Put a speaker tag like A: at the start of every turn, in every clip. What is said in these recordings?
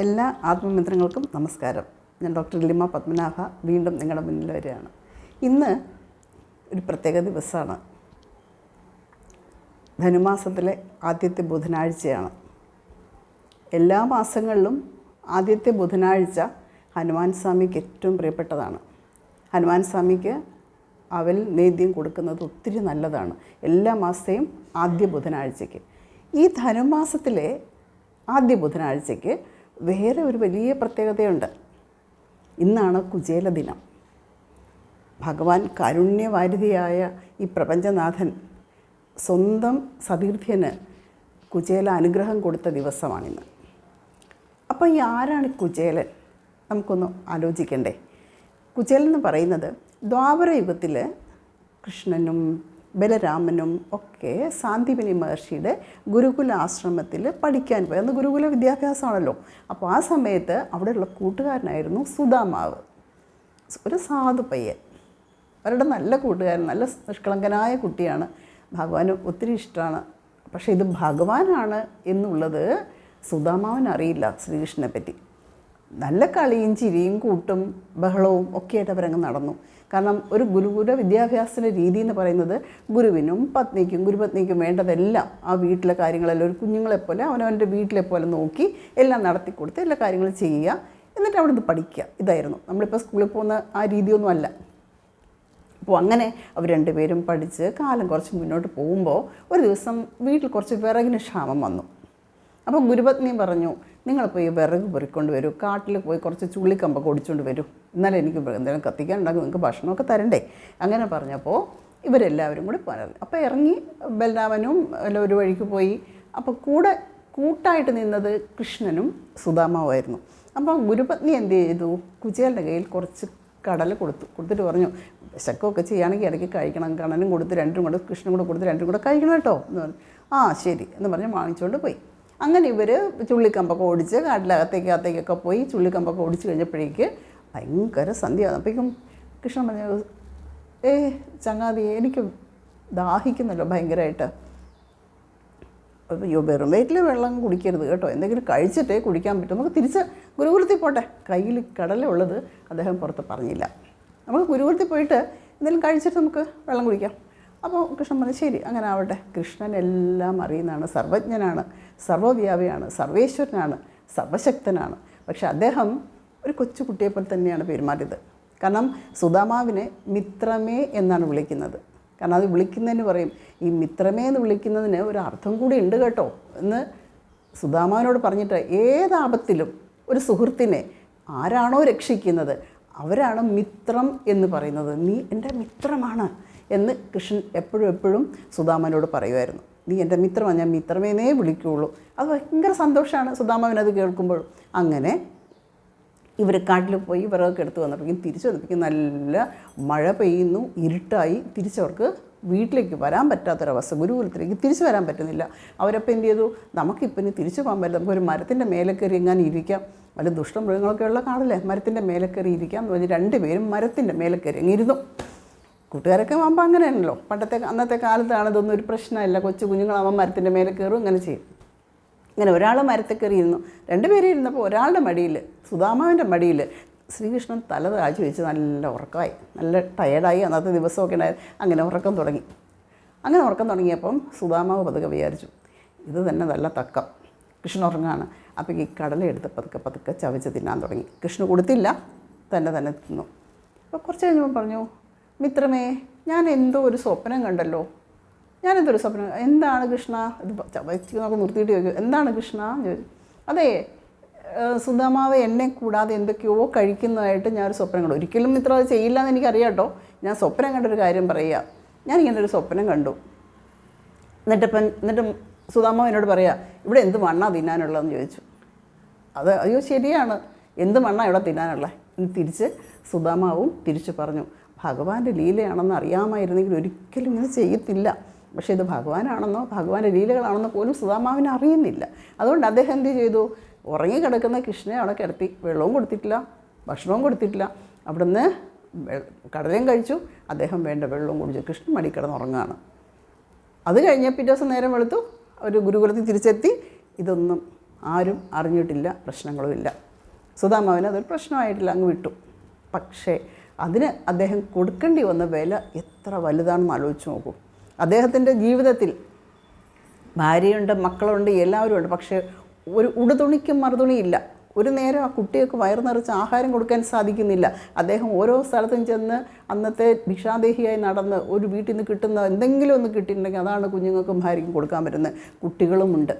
A: എല്ലാ ആത്മമിത്രങ്ങൾക്കും നമസ്കാരം. ഞാൻ ഡോക്ടർ ലിമ പത്മനാഭ വീണ്ടും നിങ്ങളുടെ മുന്നിൽ വരികയാണ്. ഇന്ന് ഒരു പ്രത്യേക ദിവസമാണ്. ധനുമാസത്തിലെ ആദ്യത്തെ ബുധനാഴ്ചയാണ്. എല്ലാ മാസങ്ങളിലും ആദ്യത്തെ ബുധനാഴ്ച ഹനുമാൻ സ്വാമിക്ക് ഏറ്റവും പ്രിയപ്പെട്ടതാണ്. ഹനുമാൻ സ്വാമിക്ക് അവൽ നേദ്യം കൊടുക്കുന്നത് ഒത്തിരി നല്ലതാണ്. എല്ലാ മാസത്തെയും ആദ്യ ബുധനാഴ്ചയ്ക്ക്. ഈ ധനുമാസത്തിലെ ആദ്യ ബുധനാഴ്ചയ്ക്ക് വേറെ ഒരു വലിയ പ്രത്യേകതയുണ്ട്. ഇന്നാണ് കുചേല ദിനം ഭഗവാൻ കാരുണ്യവാരിധിയായ ഈ പ്രപഞ്ചനാഥൻ സ്വന്തം സതീർത്ഥ്യന് കുചേല അനുഗ്രഹം കൊടുത്ത ദിവസമാണിന്ന്. അപ്പം ഈ ആരാണ് കുചേലൻ? നമുക്കൊന്ന് ആലോചിക്കണ്ടേ. കുചേലൻ എന്ന് പറയുന്നത് ദ്വാപര യുഗത്തിൽ കൃഷ്ണനും ബലരാമനും ഒക്കെ സാന്തിപിനി മഹർഷിയുടെ ഗുരുകുല ആശ്രമത്തിൽ പഠിക്കാൻ പോയി. അന്ന് ഗുരുകുല വിദ്യാഭ്യാസമാണല്ലോ. അപ്പോൾ ആ സമയത്ത് അവിടെയുള്ള കൂട്ടുകാരനായിരുന്നു സുധാമാവ്. ഒരു സാധു പയ്യൻ. അവരുടെ നല്ല കൂട്ടുകാരൻ നല്ല നിഷ്കളങ്കനായ കുട്ടിയാണ്. ഭഗവാന് ഒത്തിരി ഇഷ്ടമാണ്. പക്ഷേ ഇത് ഭഗവാനാണ് എന്നുള്ളത് സുധാമാവൻ അറിയില്ല ശ്രീകൃഷ്ണനെ പറ്റി നല്ല കളിയും ചിരിയും കൂട്ടും ബഹളവും ഒക്കെ ആയിട്ട് അവരങ്ങ് നടന്നു. കാരണം ഒരു ഗുരുകുല വിദ്യാഭ്യാസത്തിന്റെ രീതി എന്ന് പറയുന്നത് ഗുരുവിനും പത്നിക്കും ഗുരുപത്നിക്കും വേണ്ടതെല്ലാം ആ വീട്ടിലെ കാര്യങ്ങളെല്ലാം ഒരു കുഞ്ഞുങ്ങളെപ്പോലെ അവനവന്റെ വീട്ടിലെ പോലെ നോക്കി എല്ലാം നടത്തി കൊടുത്ത് എല്ലാ കാര്യങ്ങളും ചെയ്യുക. എന്നിട്ട് അവിടെ നിന്ന് പഠിക്കുക. ഇതായിരുന്നു. നമ്മളിപ്പോൾ സ്കൂളിൽ പോകുന്ന ആ രീതിയൊന്നും അല്ല. അപ്പോൾ അങ്ങനെ അവർ രണ്ടുപേരും പഠിച്ച് കാലം കുറച്ച് മുന്നോട്ട് പോകുമ്പോൾ ഒരു ദിവസം വീട്ടിൽ കുറച്ച് വിറകിന് ക്ഷാമം വന്നു. അപ്പോൾ ഗുരുപത്നി പറഞ്ഞു നിങ്ങൾ പോയി വിറക് പൊറിക്കൊണ്ട് വരൂ കാട്ടിൽ പോയി കുറച്ച് ചുള്ളിക്കമ്പൊക്കെ ഒടിച്ചുകൊണ്ട് വരൂ. എന്നാൽ എനിക്ക് എന്തെങ്കിലും കത്തിക്കാനുണ്ടാകും നിങ്ങൾക്ക് ഭക്ഷണമൊക്കെ തരണ്ടേ? അങ്ങനെ പറഞ്ഞപ്പോൾ ഇവരെല്ലാവരും കൂടി പറഞ്ഞു അപ്പോൾ ഇറങ്ങി ബലരാമനും എല്ലാം ഒരു വഴിക്ക് പോയി. അപ്പോൾ കൂടെ കൂട്ടായിട്ട് നിന്നത് കൃഷ്ണനും സുധാമാവുമായിരുന്നു അപ്പോൾ ഗുരുപത്നി എന്ത് ചെയ്തു? കുചേലിന്റെ കയ്യിൽ കുറച്ച് കടൽ കൊടുത്തു. കൊടുത്തിട്ട് പറഞ്ഞു വിശക്കൊക്കെ ചെയ്യുകയാണെങ്കിൽ ഇടയ്ക്ക് കഴിക്കണം. കണ്ണനും കൊടുത്ത് രണ്ടും കൂടെ കൃഷ്ണനും കൂടെ കൊടുത്ത് രണ്ടും കൂടെ കഴിക്കണം കേട്ടോ എന്ന് പറഞ്ഞു. ആ ശരി എന്ന് പറഞ്ഞ് വാങ്ങിച്ചുകൊണ്ട് പോയി. അങ്ങനെ ഇവർ ചുള്ളിക്കമ്പൊക്കെ ഓടിച്ച് കാട്ടിലകത്തേക്ക് അകത്തേക്കൊക്കെ പോയി ചുള്ളിക്കമ്പൊക്കെ ഓടിച്ച് കഴിഞ്ഞപ്പോഴേക്ക് ഭയങ്കര സന്ധ്യ അപ്പോഴേക്കും കൃഷ്ണൻ പറഞ്ഞു ഏ ചങ്ങാതി എനിക്ക് ദാഹിക്കുന്നല്ലോ ഭയങ്കരമായിട്ട് അയ്യോ വെറും വയറ്റിൽ വെള്ളം കുടിക്കരുത് കേട്ടോ. എന്തെങ്കിലും കഴിച്ചിട്ടേ കുടിക്കാൻ പറ്റും. നമുക്ക് തിരിച്ച് ഗുരുകുലത്തിൽ പോട്ടെ. കയ്യിൽ കടലുള്ളത് അദ്ദേഹം പുറത്ത് പറഞ്ഞില്ല. നമുക്ക് ഗുരുകുലത്തിൽ പോയിട്ട് എന്തെങ്കിലും കഴിച്ചിട്ട് നമുക്ക് വെള്ളം കുടിക്കാം. അപ്പോൾ കൃഷ്ണൻ പറഞ്ഞു ശരി അങ്ങനെ ആവട്ടെ. കൃഷ്ണൻ എല്ലാം അറിയുന്നതാണ് സർവജ്ഞനാണ്. സർവവ്യാപിയാണ് സർവേശ്വരനാണ് സർവശക്തനാണ്. പക്ഷെ അദ്ദേഹം ഒരു കൊച്ചു കുട്ടിയെ പോലെ തന്നെയാണ് പെരുമാറിയത്. കാരണം സുധാമാവിനെ മിത്രമേ എന്നാണ് വിളിക്കുന്നത്. കാരണം അത് വിളിക്കുന്നതിന് പറയും ഈ മിത്രമേ എന്ന് വിളിക്കുന്നതിന് ഒരു അർത്ഥം കൂടി ഉണ്ട് കേട്ടോ എന്ന് സുധാമാവിനോട് പറഞ്ഞിട്ട് ഏതാപത്തിലും ഒരു സുഹൃത്തിനെ ആരാണോ രക്ഷിക്കുന്നത് അവരാണ് മിത്രം എന്ന് പറയുന്നത്. നീ എന്റെ മിത്രമാണ് എന്ന് കൃഷ്ണൻ എപ്പോഴും എപ്പോഴും സുധാമനോട് പറയുമായിരുന്നു. നീ എന്റെ മിത്രമാണ് ഞാൻ മിത്രമേനേ വിളിക്കുകയുള്ളൂ അത് ഭയങ്കര സന്തോഷമാണ്. സുധാമാവിനത് കേൾക്കുമ്പോൾ അങ്ങനെ ഇവർ കാട്ടിൽ പോയി വിറകൊക്കെ എടുത്ത് വന്നപ്പോഴേക്കും തിരിച്ചു വന്നപ്പോഴേക്കും നല്ല മഴ പെയ്യുന്നു ഇരുട്ടായി. തിരിച്ചവർക്ക് വീട്ടിലേക്ക് വരാൻ പറ്റാത്തൊരവസ്ഥ. ഗുരുകുലത്തിലേക്ക് തിരിച്ചു വരാൻ പറ്റുന്നില്ല. അവരപ്പോൾ എന്ത് ചെയ്തു? നമുക്കിപ്പം ഇനി തിരിച്ചു പോകാൻ പറ്റില്ല. നമുക്കൊരു മരത്തിന്റെ മേലെ കയറി എങ്ങാനും ഇരിക്കാം. വല്ല ദുഷ്ടമൃഗങ്ങളൊക്കെ ഉള്ള കാണില്ലേ മരത്തിന്റെ മേലെ കയറി ഇരിക്കാം എന്ന് പറഞ്ഞ് രണ്ടുപേരും മരത്തിന്റെ മേലെ കയറി അങ്ങ് ഇരുന്നു. കൂട്ടുകാരൊക്കെ ആകുമ്പോൾ അങ്ങനെയാണല്ലോ. പണ്ടത്തെ അന്നത്തെ കാലത്താണ് ഇതൊന്നും ഒരു പ്രശ്നമല്ല. കൊച്ചു കുഞ്ഞുങ്ങളാകുമ്പോൾ മരത്തിന്റെ മേലെ കയറും ഇങ്ങനെ ചെയ്യും. ഇങ്ങനെ ഒരാൾ മരത്തിൽ കയറി ഇരുന്നു രണ്ടുപേരും ഇരുന്നപ്പോൾ ഒരാളുടെ മടിയിൽ സുധാമാവിന്റെ മടിയിൽ ശ്രീകൃഷ്ണൻ തല താഴ്ച വെച്ച് നല്ല ഉറക്കമായി. നല്ല ടയേർഡായി അന്നത്തെ ദിവസമൊക്കെ ഉണ്ടായിരുന്നു അങ്ങനെ ഉറക്കം തുടങ്ങി. അങ്ങനെ ഉറക്കം തുടങ്ങിയപ്പം സുധാമാവ് പതുക്കെ വിചാരിച്ചു ഇത് തന്നെ നല്ല തക്കം. കൃഷ്ണൻ ഉറങ്ങാണ്. അപ്പോൾ ഈ കടലെടുത്ത് പതുക്കെ പതുക്കെ ചവച്ച് തിന്നാൻ തുടങ്ങി. കൃഷ്ണൻ കൊടുത്തില്ല. തന്നെ തന്നെ തിന്നു. അപ്പോൾ കുറച്ച് കഴിഞ്ഞപ്പോൾ പറഞ്ഞു മിത്രമേ ഞാൻ എന്തോ ഒരു സ്വപ്നം കണ്ടല്ലോ. ഞാനെന്തൊരു സ്വപ്നം എന്താണ് കൃഷ്ണ? ഇത് ചവച്ച് നമുക്ക് നിർത്തിയിട്ട് ചോദിക്കും. എന്താണ് കൃഷ്ണ? ചോദിച്ചു. അതെ സുധാമാവ് എന്നെ കൂടാതെ എന്തൊക്കെയോ കഴിക്കുന്നതായിട്ട് ഞാനൊരു സ്വപ്നം കണ്ടു. ഒരിക്കലും ഇത്ര അത് ചെയ്യില്ല എന്ന് എനിക്കറിയാം കേട്ടോ ഞാൻ സ്വപ്നം കണ്ടൊരു കാര്യം പറയുക ഞാനിങ്ങനെ ഒരു സ്വപ്നം കണ്ടു. എന്നിട്ടിപ്പം എന്നിട്ട് സുധാമാവ് എന്നോട് പറയാ ഇവിടെ എന്ത് മണ്ണാ തിന്നാനുള്ളതെന്ന് ചോദിച്ചു. അത് അയ്യോ ശരിയാണ്. എന്ത് മണ്ണാ ഇവിടെ തിന്നാനുള്ളത് എന്ന് തിരിച്ച് സുധാമാവും തിരിച്ചു പറഞ്ഞു. ഭഗവാന്റെ ലീലയാണെന്ന് അറിയാമായിരുന്നെങ്കിൽ ഒരിക്കലും ഇങ്ങനെ ചെയ്യത്തില്ല. പക്ഷേ ഇത് ഭഗവാനാണെന്നോ ഭഗവാന്റെ ലീലകളാണെന്നോ പോലും സുധാമാവിന് അറിയുന്നില്ല. അതുകൊണ്ട് അദ്ദേഹം എന്ത് ചെയ്തു? ഉറങ്ങിക്കിടക്കുന്ന കൃഷ്ണനെ അവിടെ കിടത്തി വെള്ളവും കൊടുത്തിട്ടില്ല ഭക്ഷണവും കൊടുത്തിട്ടില്ല. അവിടുന്ന് കടലയും കഴിച്ചു. അദ്ദേഹം വേണ്ട വെള്ളവും കുടിച്ചു കൃഷ്ണൻ മടിക്കിടന്ന് ഉറങ്ങുകയാണ് അത് കഴിഞ്ഞ് പിറ്റേ ദിവസം നേരം വെളുത്തു. ഒരു ഗുരുകുലത്തിൽ തിരിച്ചെത്തി. ഇതൊന്നും ആരും അറിഞ്ഞിട്ടില്ല പ്രശ്നങ്ങളുമില്ല. സുധാമാവിന് അതൊരു പ്രശ്നമായിട്ടില്ല അങ്ങ് വിട്ടു. പക്ഷേ അതിന് അദ്ദേഹം കൊടുക്കേണ്ടി വന്ന വില എത്ര വലുതാണെന്ന് ആലോചിച്ച് നോക്കൂ. അദ്ദേഹത്തിന്റെ ജീവിതത്തിൽ ഭാര്യയുണ്ട് മക്കളുണ്ട് എല്ലാവരും ഉണ്ട്. പക്ഷേ ഒരു ഉടുതുണിക്കും മറുതുണിയില്ല. ഒരു നേരം ആ കുട്ടികൾക്ക് വയറു നിറച്ച് ആഹാരം കൊടുക്കാൻ സാധിക്കുന്നില്ല. അദ്ദേഹം ഓരോ സ്ഥലത്തും ചെന്ന് അന്നത്തെ ഭിക്ഷാദേഹിയായി നടന്ന് ഒരു വീട്ടിൽ നിന്ന് കിട്ടുന്ന എന്തെങ്കിലും ഒന്ന് കിട്ടിയിട്ടുണ്ടെങ്കിൽ അതാണ് കുഞ്ഞുങ്ങൾക്കും ഭാര്യയ്ക്കും കൊടുക്കാൻ പറ്റുന്നത്. കുട്ടികളുമുണ്ട്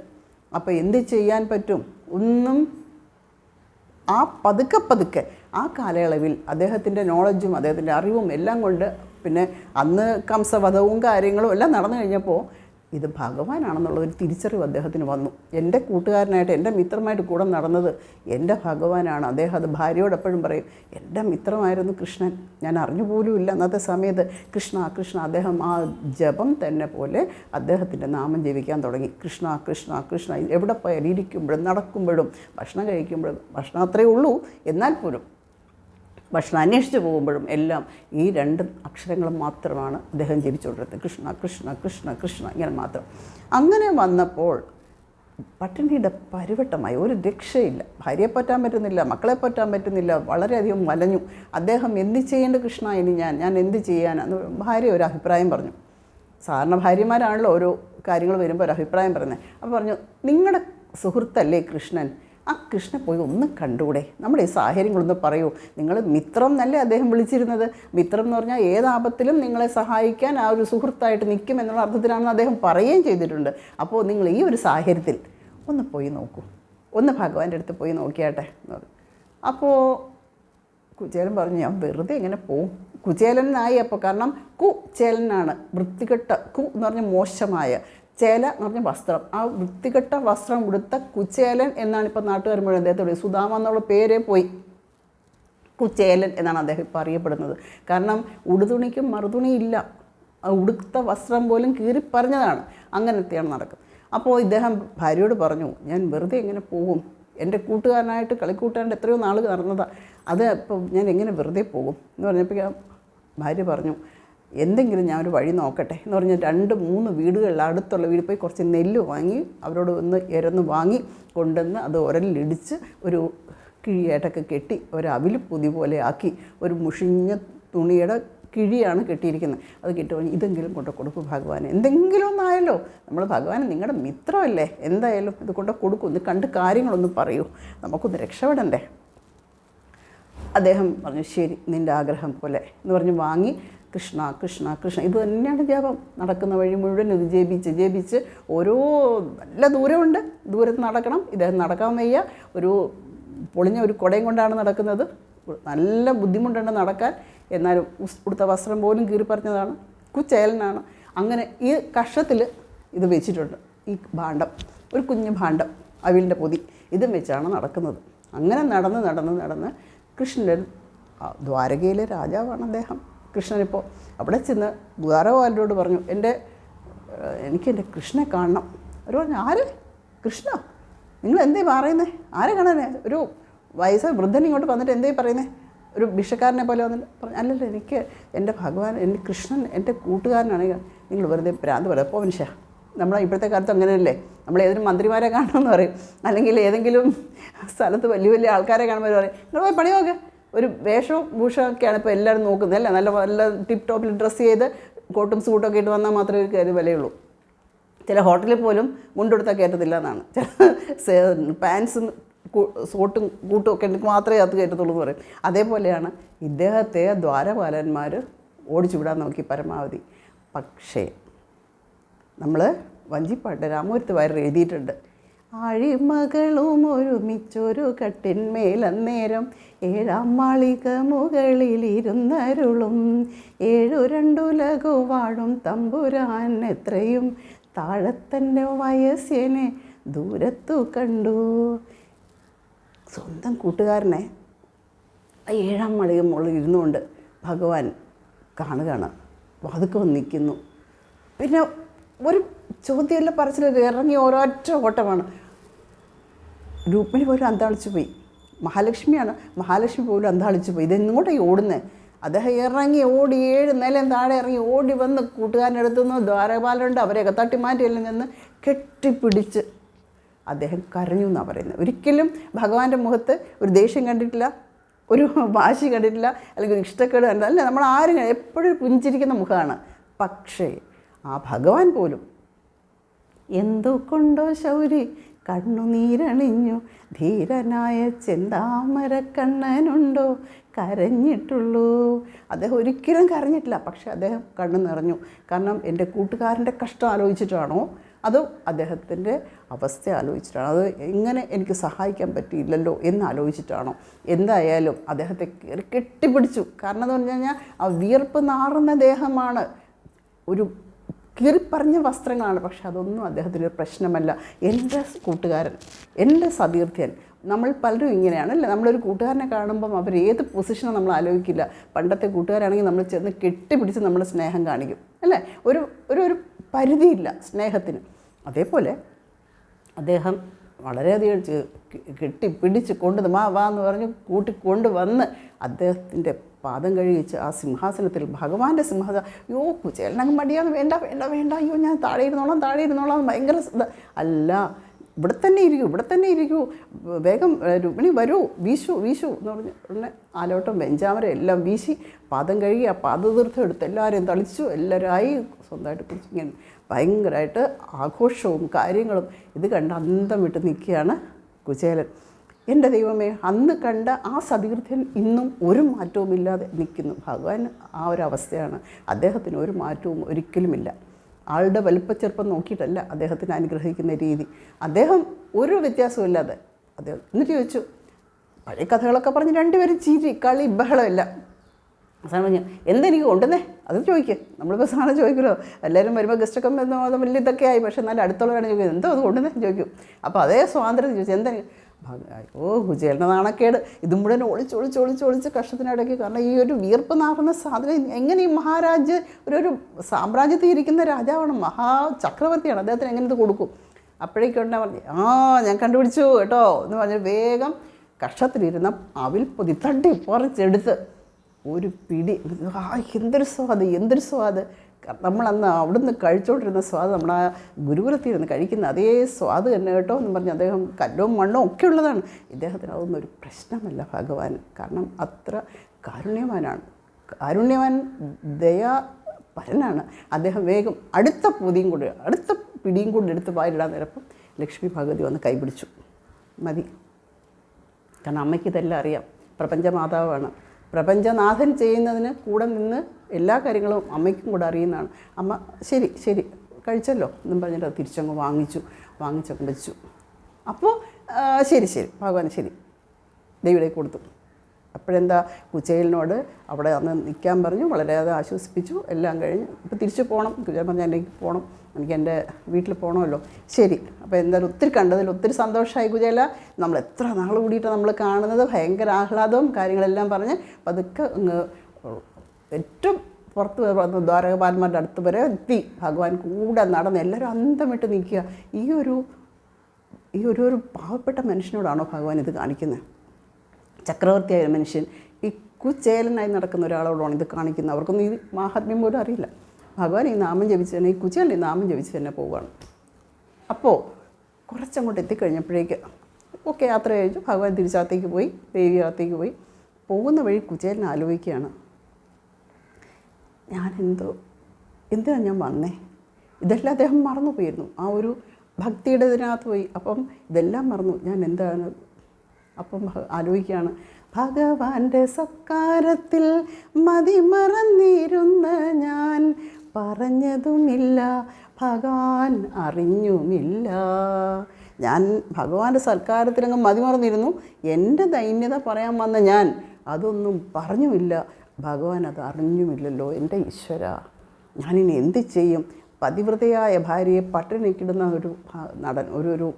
A: അപ്പോൾ എന്ത് ചെയ്യാൻ പറ്റും? ഒന്നും ആ പതുക്കെ പതുക്കെ ആ കാലയളവിൽ അദ്ദേഹത്തിന്റെ നോളജും അദ്ദേഹത്തിന്റെ അറിവും എല്ലാം കൊണ്ട് പിന്നെ അന്ന് കംസവധവും കാര്യങ്ങളും എല്ലാം നടന്നു കഴിഞ്ഞപ്പോൾ ഇത് ഭഗവാനാണെന്നുള്ള ഒരു തിരിച്ചറിവ് അദ്ദേഹത്തിന് വന്നു. എന്റെ കൂട്ടുകാരനായിട്ട് എന്റെ മിത്രമായിട്ട് കൂടെ നടന്നത് എന്റെ ഭഗവാനാണ്. അദ്ദേഹം അത് ഭാര്യയോട് എപ്പോഴും പറയും എന്റെ മിത്രമായിരുന്നു കൃഷ്ണൻ. ഞാൻ അറിഞ്ഞു പോലുമില്ല അന്നത്തെ സമയത്ത്. കൃഷ്ണ കൃഷ്ണ. അദ്ദേഹം ആ ജപം തന്നെ പോലെ അദ്ദേഹത്തിന്റെ നാമം ജീവിക്കാൻ തുടങ്ങി. കൃഷ്ണ കൃഷ്ണ കൃഷ്ണ. എവിടെ പോയാലും ഇരിക്കുമ്പോഴും നടക്കുമ്പോഴും ഭക്ഷണം കഴിക്കുമ്പോഴും ഭക്ഷണം അത്രയേ ഉള്ളൂ. എന്നാൽ പോലും ഭക്ഷണം അന്വേഷിച്ച് പോകുമ്പോഴും എല്ലാം ഈ രണ്ട് അക്ഷരങ്ങൾ മാത്രമാണ് അദ്ദേഹം ജപിച്ചുകൊണ്ടിരുന്നത് കൃഷ്ണ കൃഷ്ണ കൃഷ്ണ കൃഷ്ണ ഇങ്ങനെ മാത്രം. അങ്ങനെ വന്നപ്പോൾ പട്ടിണിയുടെ പരിവട്ടമായി ഒരു രക്ഷയില്ല. ഭാര്യയെ പറ്റാൻ പറ്റുന്നില്ല മക്കളെ പറ്റാൻ പറ്റുന്നില്ല വളരെയധികം വലഞ്ഞു. അദ്ദേഹം എന്ത് ചെയ്യേണ്ട കൃഷ്ണ ഇനി ഞാൻ ഞാൻ എന്ത് ചെയ്യാനാന്ന് ഭാര്യ ഒരു അഭിപ്രായം പറഞ്ഞു. സാധാരണ ഭാര്യമാരാണല്ലോ ഓരോ കാര്യങ്ങൾ വരുമ്പോൾ ഒരു അഭിപ്രായം പറയുന്നത്. അപ്പോൾ പറഞ്ഞു നിങ്ങളുടെ സുഹൃത്തല്ലേ കൃഷ്ണൻ? ആ കൃഷ്ണ പോയി ഒന്ന് കണ്ടുകൂടെ? നമ്മുടെ ഈ സാഹചര്യങ്ങളൊന്ന് പറയൂ. നിങ്ങൾ മിത്രം എന്നല്ലേ അദ്ദേഹം വിളിച്ചിരുന്നത്? മിത്രം എന്ന് പറഞ്ഞാൽ ഏത് ആപത്തിലും നിങ്ങളെ സഹായിക്കാൻ ആ ഒരു സുഹൃത്തായിട്ട് നിൽക്കും എന്നുള്ള അർത്ഥത്തിലാണെന്ന് അദ്ദേഹം പറയുകയും ചെയ്തിട്ടുണ്ട്. അപ്പോൾ നിങ്ങൾ ഈ ഒരു സാഹചര്യത്തിൽ ഒന്ന് പോയി നോക്കൂ. ഒന്ന് ഭഗവാന്റെ അടുത്ത് പോയി നോക്കിയാട്ടെ എന്ന് പറഞ്ഞു. അപ്പോൾ കുചേലൻ പറഞ്ഞു ഞാൻ വെറുതെ എങ്ങനെ പോകും കുചേലനായി അപ്പോൾ കാരണം കുചേലനാണ് വൃത്തികെട്ട കു എന്ന് പറഞ്ഞ മോശമായ ചേല എന്ന് പറഞ്ഞ വസ്ത്രം. ആ വൃത്തികെട്ട വസ്ത്രം ഉടുത്ത കുച്ചേലൻ എന്നാണ് ഇപ്പോൾ നാട്ടുകാർ മുഴുവൻ അദ്ദേഹത്തോട് സുധാമ എന്നുള്ള പേരേ പോയി. കുച്ചേലൻ എന്നാണ് അദ്ദേഹം ഇപ്പോൾ അറിയപ്പെടുന്നത്. കാരണം ഉടുതുണിക്കും മറുതുണിയില്ല ഉടുത്ത വസ്ത്രം പോലും കീറി പറഞ്ഞതാണ്. അങ്ങനത്തെയാണ് നടക്കുന്നത്. അപ്പോൾ ഇദ്ദേഹം ഭാര്യയോട് പറഞ്ഞു ഞാൻ വെറുതെ എങ്ങനെ പോകും. എന്റെ കൂട്ടുകാരനായിട്ട് കളിക്കൂട്ടാണ്ട് എത്രയോ നാൾ നടന്നതാണ് അത് ഇപ്പോൾ ഞാൻ എങ്ങനെ വെറുതെ പോകും? എന്ന് പറഞ്ഞപ്പോൾ ഭാര്യ പറഞ്ഞു എന്തെങ്കിലും ഞാൻ ഒരു വഴി നോക്കട്ടെ എന്ന് പറഞ്ഞ് രണ്ട് മൂന്ന് വീടുകളിൽ അടുത്തുള്ള വീട് പോയി കുറച്ച് നെല്ല് വാങ്ങി അവരോട് ഒന്ന് ഇരന്ന് വാങ്ങി കൊണ്ടുവന്ന് അത് ഉരലിടിച്ച് ഒരു കിഴിയായിട്ടൊക്കെ കെട്ടി ഒരു അവിൽ പൊതി പോലെ ആക്കി ഒരു മുഷിഞ്ഞ തുണിയുടെ കിഴിയാണ് കെട്ടിയിരിക്കുന്നത്. അത് കിട്ടുമ്പോൾ ഇതെങ്കിലും കൊണ്ട് കൊടുക്കും ഭഗവാൻ എന്തെങ്കിലും ഒന്നായല്ലോ നമ്മൾ ഭഗവാൻ നിങ്ങളുടെ മിത്രമല്ലേ? എന്തായാലും ഇത് കൊണ്ട് കൊടുക്കും. ഒന്ന് കണ്ട് കാര്യങ്ങളൊന്ന് പറയൂ. നമുക്കൊന്ന് രക്ഷപ്പെടണ്ടേ? അദ്ദേഹം പറഞ്ഞു ശരി നിന്റെ ആഗ്രഹം പോലെ എന്ന് പറഞ്ഞ് വാങ്ങി കൃഷ്ണ കൃഷ്ണ കൃഷ്ണ. ഇത് തന്നെയാണ് ജപം നടക്കുന്ന വഴി മുഴുവൻ ഇത് ജപിച്ച് ജപിച്ച് ഓരോ നല്ല ദൂരമുണ്ട്. ദൂരത്ത് നടക്കണം. ഇദ്ദേഹം നടക്കാൻ വയ്യ. ഒരു പൊളിഞ്ഞ ഒരു കുടയും കൊണ്ടാണ് നടക്കുന്നത്. നല്ല ബുദ്ധിമുട്ടുണ്ട് നടക്കാൻ. എന്നാലും ഉടുത്ത വസ്ത്രം പോലും കീറിപ്പറിഞ്ഞതാണ് പറഞ്ഞതാണ്. കുച്ചേലനാണ്. അങ്ങനെ ഈ കഷത്തിൽ ഇത് വെച്ചിട്ടുണ്ട്. ഈ ഭാണ്ഡം. ഒരു കുഞ്ഞു ഭാണ്ഡം. അവിലിന്റെ പൊതി. ഇതും വെച്ചാണ് നടക്കുന്നത്. അങ്ങനെ നടന്ന് നടന്ന് നടന്ന് കൃഷ്ണൻ ദ്വാരകയിലെ രാജാവാണ് അദ്ദേഹം. കൃഷ്ണനിപ്പോൾ അവിടെ ചെന്ന് ദ്വാരപാലരോട് പറഞ്ഞു എന്റെ എനിക്ക് എന്റെ കൃഷ്ണനെ കാണണം. അവർ പറഞ്ഞു ആര്? കൃഷ്ണ? നിങ്ങൾ എന്തേ പറയുന്നത് ആരെ കാണാനേ? ഒരു വയസ്സ് വൃദ്ധൻ ഇങ്ങോട്ട് വന്നിട്ട് എന്തേ പറയുന്നത് ഒരു ഭിക്ഷക്കാരനെ പോലെ വന്നിട്ട് പറഞ്ഞു അല്ലല്ല എനിക്ക് എന്റെ ഭഗവാൻ എന്റെ കൃഷ്ണൻ എന്റെ കൂട്ടുകാരനാണെങ്കിൽ നിങ്ങൾ വെറുതെ പ്രാന്ത് പറയാം അപ്പോൾ മനുഷ്യ. നമ്മളെ ഇപ്പോഴത്തെ കാലത്ത് അങ്ങനെയല്ലേ? നമ്മൾ ഏതൊരു മന്ത്രിമാരെ കാണണമെന്ന് പറയും. അല്ലെങ്കിൽ ഏതെങ്കിലും സ്ഥലത്ത് വലിയ വലിയ ആൾക്കാരെ കാണുമ്പോൾ പറയും നിങ്ങൾ പോയി പണി ഒരു വേഷവും ഭൂഷമൊക്കെയാണ് ഇപ്പോൾ എല്ലാവരും നോക്കുന്നത് അല്ലേ? നല്ല നല്ല ടിപ്പ് ടോപ്പിൽ ഡ്രസ്സ് ചെയ്ത് കോട്ടും സൂട്ടൊക്കെ ഇട്ട് വന്നാൽ മാത്രമേ ഒരു കാര്യം വിലയുള്ളൂ. ചില ഹോട്ടലിൽ പോലും മുണ്ടെടുത്താൽ കയറ്റത്തില്ല എന്നാണ്. പാൻസും സോട്ടും കൂട്ടും ഒക്കെ ഉണ്ടെങ്കിൽ മാത്രമേ അത് കയറ്റത്തുള്ളൂ എന്ന് പറയും. അതേപോലെയാണ് ഇദ്ദേഹത്തെ ദ്വാരപാലന്മാർ ഓടിച്ചു വിടാൻ നോക്കി പരമാവധി. പക്ഷേ നമ്മൾ വഞ്ചിപ്പാട്ട് രാമൂരത്ത് വയർ എഴുതിയിട്ടുണ്ട്. ആഴിമകളും ഒരുമിച്ചൊരു കട്ടിന്മേലന്നേരം ഏഴാം മാളിക മുകളിലിരുന്നരുളും ഏഴു രണ്ടുലകു വാഴും തമ്പുരാൻ എത്രയും താഴത്തന്റെ വയസ്യനെ ദൂരത്തു കണ്ടു. സ്വന്തം കൂട്ടുകാരനെ ആ ഏഴാം മാളിക മുകളിൽ ഇരുന്നുകൊണ്ട് ഭഗവാൻ കാണുകയാണ്. വാതുക്കൊന്നിക്കുന്നു പിന്നെ ഒരു ചോദ്യമല്ല പറച്ചിൽ ഇറങ്ങി ഓരോറ്റ ഓട്ടമാണ്. രുക്മിണി പോലും അന്താളിച്ചു പോയി. മഹാലക്ഷ്മിയാണ്. മഹാലക്ഷ്മി പോലും അന്താളിച്ചു പോയി. ഇതെങ്ങോട്ടാണ് ഓടുന്നത് അദ്ദേഹം ഇറങ്ങി ഓടി ഏഴ് നിലം താഴെ ഇറങ്ങി ഓടി വന്ന് കൂട്ടുകാരന്റെ അടുത്തുനിന്ന് ദ്വാരപാലുണ്ട്. അവരെയൊക്കെ തട്ടി മാറ്റിയെല്ലാം നിന്ന് കെട്ടിപ്പിടിച്ച് അദ്ദേഹം കരഞ്ഞു എന്നാണ് പറയുന്നത്. ഒരിക്കലും ഭഗവാന്റെ മുഖത്ത് ഒരു ദേഷ്യം കണ്ടിട്ടില്ല ഒരു വാശി കണ്ടിട്ടില്ല അല്ലെങ്കിൽ ഒരു ഇഷ്ടക്കേട് കണ്ടില്ല അല്ല നമ്മൾ ആരും എപ്പോഴും പുഞ്ചിരിക്കുന്ന മുഖമാണ്. പക്ഷേ ആ ഭഗവാൻ പോലും എന്തു കൊണ്ടോ ശൗരി കണ്ണുനീരണിഞ്ഞു ധീരനായ ചെന്താമര കണ്ണനുണ്ടോ? കരഞ്ഞിട്ടുള്ളൂ. അദ്ദേഹം ഒരിക്കലും കരഞ്ഞിട്ടില്ല പക്ഷെ അദ്ദേഹം കണ്ണു നിറഞ്ഞു. കാരണം എന്റെ കൂട്ടുകാരന്റെ കഷ്ടം ആലോചിച്ചിട്ടാണോ? അതോ അദ്ദേഹത്തിന്റെ അവസ്ഥ ആലോചിച്ചിട്ടാണോ? അത് എങ്ങനെ എനിക്ക് സഹായിക്കാൻ പറ്റിയില്ലല്ലോ എന്ന് ആലോചിച്ചിട്ടാണോ? എന്തായാലും അദ്ദേഹത്തെ കെട്ടിപ്പിടിച്ചു. കാരണം എന്ന് പറഞ്ഞു കഴിഞ്ഞാൽ ആ വിയർപ്പ് നാറുന്ന ദേഹമാണ് ഒരു കീറിപ്പറഞ്ഞ വസ്ത്രങ്ങളാണ്. പക്ഷെ അതൊന്നും അദ്ദേഹത്തിനൊരു പ്രശ്നമല്ല. എന്റെ കൂട്ടുകാരൻ എന്റെ സതീർത്ഥ്യൻ നമ്മൾ പലരും ഇങ്ങനെയാണ് അല്ലേ? നമ്മളൊരു കൂട്ടുകാരനെ കാണുമ്പം അവർ ഏത് പൊസിഷനും നമ്മൾ ആലോചിക്കില്ല. പണ്ടത്തെ കൂട്ടുകാരാണെങ്കിൽ നമ്മൾ ചെന്ന് കെട്ടിപ്പിടിച്ച് നമ്മൾ സ്നേഹം കാണിക്കും അല്ലേ? ഒരു ഒരു ഒരു പരിധിയില്ല സ്നേഹത്തിന്. അതേപോലെ അദ്ദേഹം വളരെയധികം കെട്ടിപ്പിടിച്ച് കൊണ്ടുവന്ന് വാ വാ എന്ന് പറഞ്ഞ് കൂട്ടിക്കൊണ്ടുവന്ന് അദ്ദേഹത്തിന്റെ പാദം കഴിയിച്ച് ആ സിംഹാസനത്തിൽ ഭഗവാന്റെ സിംഹാസനം. അയ്യോ കുചേലനങ്ങ് മടിയാന്ന് വേണ്ട വേണ്ട വേണ്ട. അയ്യോ ഞാൻ താഴെ ഇരുന്നോളാം താഴെ ഇരുന്നോളാം. ഭയങ്കര അല്ല ഇവിടെ തന്നെ ഇരിക്കൂ ഇവിടെ തന്നെ ഇരിക്കൂ. വേഗം രുക്മിണി വരൂ. വീശു വീശു എന്ന് പറഞ്ഞ് ഉടനെ ആലോട്ടം വെഞ്ചാമര എല്ലാം വീശി പാദം കഴുകി ആ പാദതീർത്ഥം എടുത്ത് എല്ലാവരെയും തളിച്ചു. എല്ലാവരായി സ്വന്തമായിട്ട് കുറിച്ച് ഇങ്ങനെ ഭയങ്കരമായിട്ട് ആഘോഷവും കാര്യങ്ങളും ഇത് കണ്ട് അന്തം വിട്ട് നിൽക്കുകയാണ് കുചേലൻ. എന്റെ ദൈവമേ അന്ന് കണ്ട ആ സതീർത്ഥ്യൻ ഇന്നും ഒരു മാറ്റവുമില്ലാതെ നിൽക്കുന്നു. ഭഗവാൻ ആ ഒരു അവസ്ഥയാണ്. അദ്ദേഹത്തിന് ഒരു മാറ്റവും ഒരിക്കലുമില്ല. ആളുടെ വലിപ്പച്ചെറുപ്പം നോക്കിയിട്ടല്ല അദ്ദേഹത്തിന് അനുഗ്രഹിക്കുന്ന രീതി. അദ്ദേഹം ഒരു വ്യത്യാസമില്ലാതെ അദ്ദേഹം എന്നിട്ട് ചോദിച്ചു പഴയ കഥകളൊക്കെ പറഞ്ഞ് രണ്ടുപേരും ചിരി കളി ബഹളമില്ല അവസാനം പറഞ്ഞു എന്തെനിക്ക് കൊണ്ടുവന്നേ? അത് ചോദിക്കുക നമ്മളിപ്പോൾ സാധനം ചോദിക്കുമല്ലോ. എല്ലാവരും വരുമ്പോൾ ഗസ്റ്റൊക്കെ വലിയ ഇതൊക്കെ ആയി. പക്ഷേ എന്നാലും അടുത്തുള്ളവരാണ് ചോദിക്കുന്നത് എന്തോ അത് കൊണ്ടുവന്നേ? ചോദിക്കും. അപ്പോൾ അതേ സ്വാതന്ത്ര്യം ചോദിച്ചു എന്തെനിക്ക്? ഓ കുചേലിന്റെ നാണക്കേട്. ഇതും മുഴുവൻ ഒളിച്ച് ഒളിച്ച് ഒളിച്ച് ഒളിച്ച് കഷ്ടത്തിനിടയ്ക്ക് കാരണം ഈ ഒരു വീർപ്പ് നാറുന്ന സാധനം എങ്ങനെ ഈ മഹാരാജ് ഒരു ഒരു സാമ്രാജ്യത്തിൽ ഇരിക്കുന്ന രാജാവാണ് മഹാ ചക്രവർത്തിയാണ്. അദ്ദേഹത്തിന് എങ്ങനെ ഇത് കൊടുക്കും? അപ്പോഴേക്കുണ്ടാ പറഞ്ഞു ആ ഞാൻ കണ്ടുപിടിച്ചു കേട്ടോ എന്ന് പറഞ്ഞ് വേഗം കഷ്ടത്തിലിരുന്ന അവിൽ പൊതി തട്ടി പറിച്ചെടുത്ത് ഒരു പിടി. ആ എന്തൊരു സ്വാദ് എന്തൊരു സ്വാദ്. നമ്മളന്ന് അവിടുന്ന് കഴിച്ചുകൊണ്ടിരുന്ന സ്വാദ് നമ്മൾ ആ ഗുരുകുലത്തിരുന്ന് കഴിക്കുന്ന അതേ സ്വാദ് തന്നെ കേട്ടോ എന്ന് പറഞ്ഞ് അദ്ദേഹം കല്ലും മണ്ണും ഒക്കെ ഉള്ളതാണ്. ഇദ്ദേഹത്തിന് അതൊന്നും ഒരു പ്രശ്നമല്ല ഭഗവാൻ. കാരണം അത്ര കാരുണ്യവാനാണ്. കാരുണ്യവാൻ ദയാ പരനാണ്. അദ്ദേഹം വേഗം അടുത്ത പൊതിയും കൂടി അടുത്ത പിടിയും കൂടി എടുത്ത് പാലിടാൻ നേരപ്പം ലക്ഷ്മി ഭഗവതി വന്ന് കൈപിടിച്ചു. മതി. കാരണം അമ്മയ്ക്ക് ഇതെല്ലാം അറിയാം. പ്രപഞ്ചമാതാവാണ്. പ്രപഞ്ചനാഥൻ ചെയ്യുന്നതിന് കൂടെ നിന്ന് എല്ലാ കാര്യങ്ങളും അമ്മയ്ക്കും കൂടെ അറിയുന്നതാണ്. അമ്മ ശരി ശരി കഴിച്ചല്ലോ എന്നും പറഞ്ഞിട്ട് തിരിച്ചങ്ങ് വാങ്ങിച്ചു വാങ്ങിച്ചങ്ങ് വെച്ചു. അപ്പോൾ ശരി ശരി ഭഗവാൻ ശരി. ദൈവത്തിലേക്ക് കൊടുത്തു. അപ്പോഴെന്താ കുച്ചേലിനോട് അവിടെ അന്ന് നിൽക്കാൻ പറഞ്ഞു വളരെയധികം ആശ്വസിപ്പിച്ചു എല്ലാം കഴിഞ്ഞ് ഇപ്പോൾ തിരിച്ചു പോകണം കുചേൽ പറഞ്ഞു എനിക്ക് പോകണം എനിക്ക് എന്റെ വീട്ടിൽ പോകണമല്ലോ. ശരി അപ്പോൾ എന്തായാലും ഒത്തിരി കണ്ടതിൽ ഒത്തിരി സന്തോഷമായി കുചേല. നമ്മൾ എത്ര നാൾ കൂടിയിട്ട് നമ്മൾ കാണുന്നത് ഭയങ്കര ആഹ്ലാദവും കാര്യങ്ങളെല്ലാം പറഞ്ഞ് പതുക്കെ അങ്ങ് ഏറ്റവും പുറത്ത് വന്ന് ദ്വാരകപാലന്മാരുടെ അടുത്ത് വരെ എത്തി. ഭഗവാൻ കൂടെ നടന്ന് എല്ലാവരും അന്തമിട്ട് നിൽക്കുക. ഈ ഒരു ഈ ഒരു ഒരു പാവപ്പെട്ട മനുഷ്യനോടാണോ ഭഗവാൻ ഇത് കാണിക്കുന്നത്? ചക്രവർത്തിയായ ഒരു മനുഷ്യൻ ഈ കുച്ചേലനായി നടക്കുന്ന ഒരാളോടാണ് ഇത് കാണിക്കുന്നത്. അവർക്കൊന്നും ഈ മാഹാത്മ്യം പോലും അറിയില്ല. ഭഗവാൻ ഈ നാമം ജപിച്ച് തന്നെ ഈ കുച്ചേലൻ ഈ നാമം ജപിച്ച് തന്നെ പോവുകയാണ്. അപ്പോൾ കുറച്ചങ്ങോട്ട് എത്തിക്കഴിഞ്ഞപ്പോഴേക്ക് ഓക്കെ യാത്ര കഴിഞ്ഞു. ഭഗവാൻ തിരിച്ചകത്തേക്ക് പോയി ദേവി അകത്തേക്ക് പോയി. പോകുന്ന വഴി കുചേലൻ ആലോചിക്കുകയാണ്. ഞാനെന്തോ എന്തിനാണ് ഞാൻ വന്നേ? ഇതെല്ലാം അദ്ദേഹം മറന്നു പോയിരുന്നു ആ ഒരു ഭക്തിയുടെ ഇതിനകത്ത് പോയി. അപ്പം ഇതെല്ലാം മറന്നു. ഞാൻ എന്താണ് അപ്പം ആലോചിക്കുകയാണ്. ഭഗവാന്റെ സത്കാരത്തിൽ മതിമറന്നിരുന്ന ഞാൻ. പറഞ്ഞതുമില്ല ഭഗവാൻ അറിഞ്ഞുമില്ല. ഞാൻ ഭഗവാന്റെ സൽക്കാരത്തിലങ്ങ് മതിമറന്നിരുന്നു എന്റെ ദൈന്യത പറയാൻ വന്ന ഞാൻ അതൊന്നും പറഞ്ഞുമില്ല. ഭഗവാൻ അത് അറിഞ്ഞുമില്ലല്ലോ എന്റെ ഈശ്വര. ഞാനിനി എന്ത് ചെയ്യും? പതിവ്രതയായ ഭാര്യയെ പട്ടിണിക്കിടുന്ന ഒരു നടൻ ഒരു ഒരു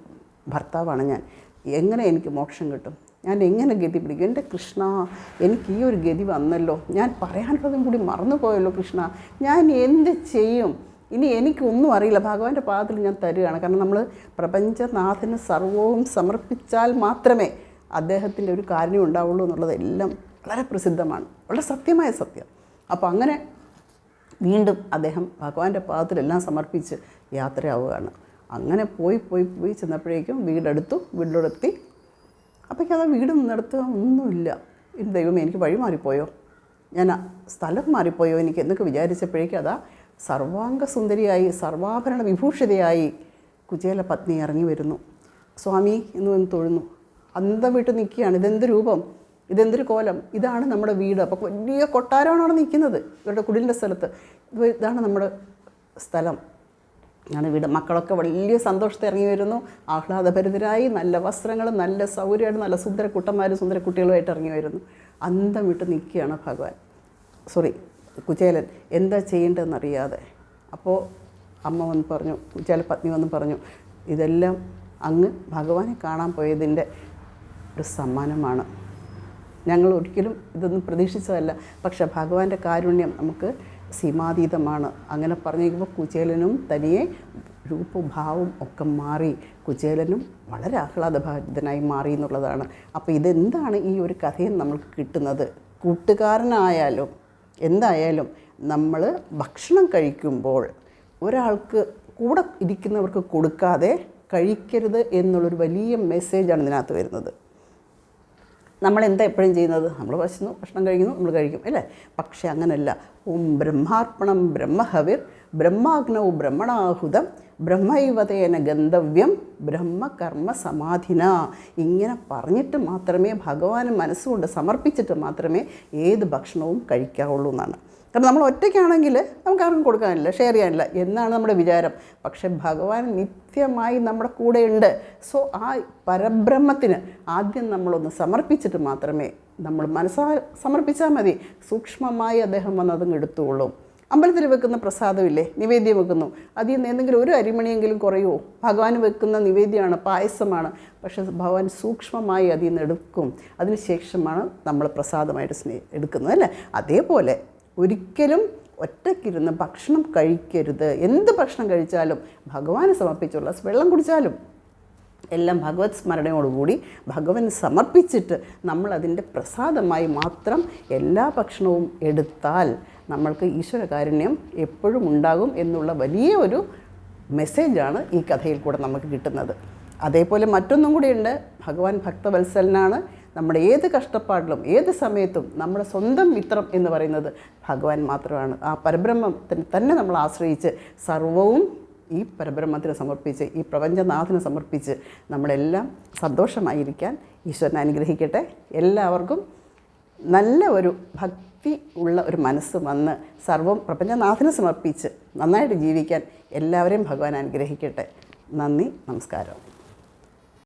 A: ഭർത്താവാണ് ഞാൻ. എങ്ങനെ എനിക്ക് മോക്ഷം കിട്ടും? ഞാൻ എങ്ങനെ ഗതി പിടിക്കും? എന്റെ കൃഷ്ണ എനിക്ക് ഈ ഒരു ഗതി വന്നല്ലോ. ഞാൻ പറയാനുള്ളതും കൂടി മറന്നുപോയല്ലോ കൃഷ്ണ. ഞാൻ എന്ത് ചെയ്യും? ഇനി എനിക്കൊന്നും അറിയില്ല. ഭഗവാന്റെ പാദത്തിൽ ഞാൻ തരികയാണ്. കാരണം നമ്മൾ പ്രപഞ്ചനാഥന് സർവവും സമർപ്പിച്ചാൽ മാത്രമേ അദ്ദേഹത്തിന്റെ ഒരു കാര്യം ഉണ്ടാവുള്ളൂ എന്നുള്ളതെല്ലാം വളരെ പ്രസിദ്ധമാണ്. വളരെ സത്യമായ സത്യം. അപ്പോൾ അങ്ങനെ വീണ്ടും അദ്ദേഹം ഭഗവാന്റെ പാദത്തിലെല്ലാം സമർപ്പിച്ച് യാത്രയാവുകയാണ്. അങ്ങനെ പോയി പോയി പോയി ചെന്നപ്പോഴേക്കും വീടെടുത്തു വീടെടുത്തി അപ്പോഴേക്കും അത് വീട് നിന്നെടുത്ത് ഒന്നുമില്ല. ദൈവമേ എനിക്ക് വഴി മാറിപ്പോയോ? ഞാൻ സ്ഥലം മാറിപ്പോയോ എനിക്ക് എന്നൊക്കെ വിചാരിച്ചപ്പോഴേക്കും അതാ സർവാംഗസുന്ദരിയായി സർവാഭരണ വിഭൂഷിതയായി കുചേല പത്നി ഇറങ്ങി വരുന്നു. സ്വാമി എന്ന് വന്ന് തൊഴുന്നു. അന്തം വിട്ട് നിൽക്കുകയാണ്. ഇതെന്ത് രൂപം? ഇതെന്തൊരു കോലം? ഇതാണ് നമ്മുടെ വീട്. അപ്പോൾ വലിയ കൊട്ടാരമാണ് അവിടെ നിൽക്കുന്നത്. ഇവരുടെ കുടിലിന്റെ സ്ഥലത്ത്. ഇതാണ് നമ്മുടെ സ്ഥലം. ആണ് വീട് മക്കളൊക്കെ വലിയ സന്തോഷത്തെ ഇറങ്ങി വരുന്നു. ആഹ്ലാദഭരിതരായി നല്ല വസ്ത്രങ്ങളും നല്ല സൗകര്യമായിട്ട് നല്ല സുന്ദര കുട്ടന്മാരും സുന്ദര കുട്ടികളുമായിട്ട് ഇറങ്ങി വരുന്നു. അന്തം വിട്ട് നിൽക്കുകയാണ് ഭഗവാൻ. സോറി കുചേലൻ. എന്താ ചെയ്യേണ്ടതെന്നറിയാതെ. അപ്പോൾ അമ്മ വന്ന് പറഞ്ഞു കുചേല പത്നി വന്ന് പറഞ്ഞു ഇതെല്ലാം അങ്ങ് ഭഗവാനെ കാണാൻ പോയതിന്റെ ഒരു സമ്മാനമാണ്. ഞങ്ങൾ ഒരിക്കലും ഇതൊന്നും പ്രതീക്ഷിച്ചതല്ല. പക്ഷേ ഭഗവാന്റെ കാരുണ്യം നമുക്ക് സീമാതീതമാണ്. അങ്ങനെ പറഞ്ഞിരിക്കുമ്പോൾ കുചേലനും തനിയെ രൂപവും ഭാവവും ഒക്കെ മാറി. കുചേലനും വളരെ ആഹ്ലാദഭാരിതനായി മാറി എന്നുള്ളതാണ്. അപ്പോൾ ഇതെന്താണ് ഈ ഒരു കഥയിൽ നമ്മൾക്ക് കിട്ടുന്നത്? കൂട്ടുകാരനായാലും എന്തായാലും നമ്മൾ ഭക്ഷണം കഴിക്കുമ്പോൾ ഒരാൾക്ക് കൂടെ ഇരിക്കുന്നവർക്ക് കൊടുക്കാതെ കഴിക്കരുത് എന്നുള്ളൊരു വലിയ മെസ്സേജാണ് ഇതിനകത്ത് വരുന്നത്. നമ്മൾ എന്താ എപ്പോഴും ചെയ്യുന്നത്? നമ്മൾ ഭക്ഷണം ഭക്ഷണം കഴിക്കുന്നു നമ്മൾ കഴിക്കും അല്ലേ? പക്ഷേ അങ്ങനല്ല. ഓം ബ്രഹ്മാർപ്പണം ബ്രഹ്മഹവിർ ബ്രഹ്മാഗ്നൗ ബ്രഹ്മണാഹുതം ബ്രഹ്മൈവതേന ഗന്ധവ്യം ബ്രഹ്മകർമ്മ സമാധിന ഇങ്ങനെ പറഞ്ഞിട്ട് മാത്രമേ ഭഗവാന് മനസ്സുകൊണ്ട് സമർപ്പിച്ചിട്ട് മാത്രമേ ഏത് ഭക്ഷണവും കഴിക്കാവുള്ളൂ എന്നാണ്. കാരണം നമ്മൾ ഒറ്റയ്ക്കാണെങ്കിൽ നമുക്ക് ആർക്കും കൊടുക്കാനില്ല ഷെയർ ചെയ്യാനില്ല എന്നാണ് നമ്മുടെ വിചാരം. പക്ഷെ ഭഗവാൻ നിത്യമായി നമ്മുടെ കൂടെയുണ്ട്. സോ ആ പരബ്രഹ്മത്തിന് ആദ്യം നമ്മളൊന്ന് സമർപ്പിച്ചിട്ട് മാത്രമേ നമ്മൾ മനസ്സാ സമർപ്പിച്ചാൽ മതി. സൂക്ഷ്മമായി അദ്ദേഹം വന്നതും എടുത്തുകൊള്ളും അമ്പലത്തിൽ വെക്കുന്ന പ്രസാദമില്ലേ? നിവേദ്യം വെക്കുന്നു. അതിൽ നിന്ന് എന്തെങ്കിലും ഒരു അരിമണിയെങ്കിലും കുറയുമോ ഭഗവാൻ വെക്കുന്ന നിവേദ്യമാണ് പായസമാണ്. പക്ഷെ ഭഗവാൻ സൂക്ഷ്മമായി അതിൽ നിന്ന് എടുക്കും. അതിനുശേഷമാണ് നമ്മൾ പ്രസാദമായിട്ട് സ്നേ എടുക്കുന്നത് അല്ലേ? അതേപോലെ ഒരിക്കലും ഒറ്റയ്ക്കിരുന്ന് ഭക്ഷണം കഴിക്കരുത്. എന്ത് ഭക്ഷണം കഴിച്ചാലും ഭഗവാനെ സമർപ്പിച്ചുള്ള വെള്ളം കുടിച്ചാലും എല്ലാം ഭഗവത് സ്മരണയോടുകൂടി ഭഗവന് സമർപ്പിച്ചിട്ട് നമ്മൾ അതിന്റെ പ്രസാദമായി മാത്രം എല്ലാ ഭക്ഷണവും എടുത്താൽ നമ്മൾക്ക് ഈശ്വരകാരുണ്യം എപ്പോഴും ഉണ്ടാകും എന്നുള്ള വലിയ ഒരു മെസ്സേജാണ് ഈ കഥയിൽ കൂടെ നമുക്ക് കിട്ടുന്നത്. അതേപോലെ മറ്റൊന്നും കൂടിയുണ്ട്. ഭഗവാൻ ഭക്തവത്സലനാണ്. നമ്മുടെ ഏത് കഷ്ടപ്പാടിലും ഏത് സമയത്തും നമ്മുടെ സ്വന്തം മിത്രം എന്ന് പറയുന്നത് ഭഗവാൻ മാത്രമാണ്. ആ പരബ്രഹ്മത്തിന് തന്നെ നമ്മൾ ആശ്രയിച്ച് സർവവും ഈ പരബ്രഹ്മത്തിന് സമർപ്പിച്ച് ഈ പ്രപഞ്ചനാഥന് സമർപ്പിച്ച് നമ്മളെല്ലാം സന്തോഷമായിരിക്കാൻ ഈശ്വരനെ അനുഗ്രഹിക്കട്ടെ. എല്ലാവർക്കും നല്ല ഒരു ഭക്തി ഉള്ള ഒരു മനസ്സ് വന്ന് സർവം പ്രപഞ്ചനാഥന് സമർപ്പിച്ച് നന്നായിട്ട് ജീവിക്കാൻ എല്ലാവരെയും ഭഗവാൻ അനുഗ്രഹിക്കട്ടെ. നന്ദി നമസ്കാരം.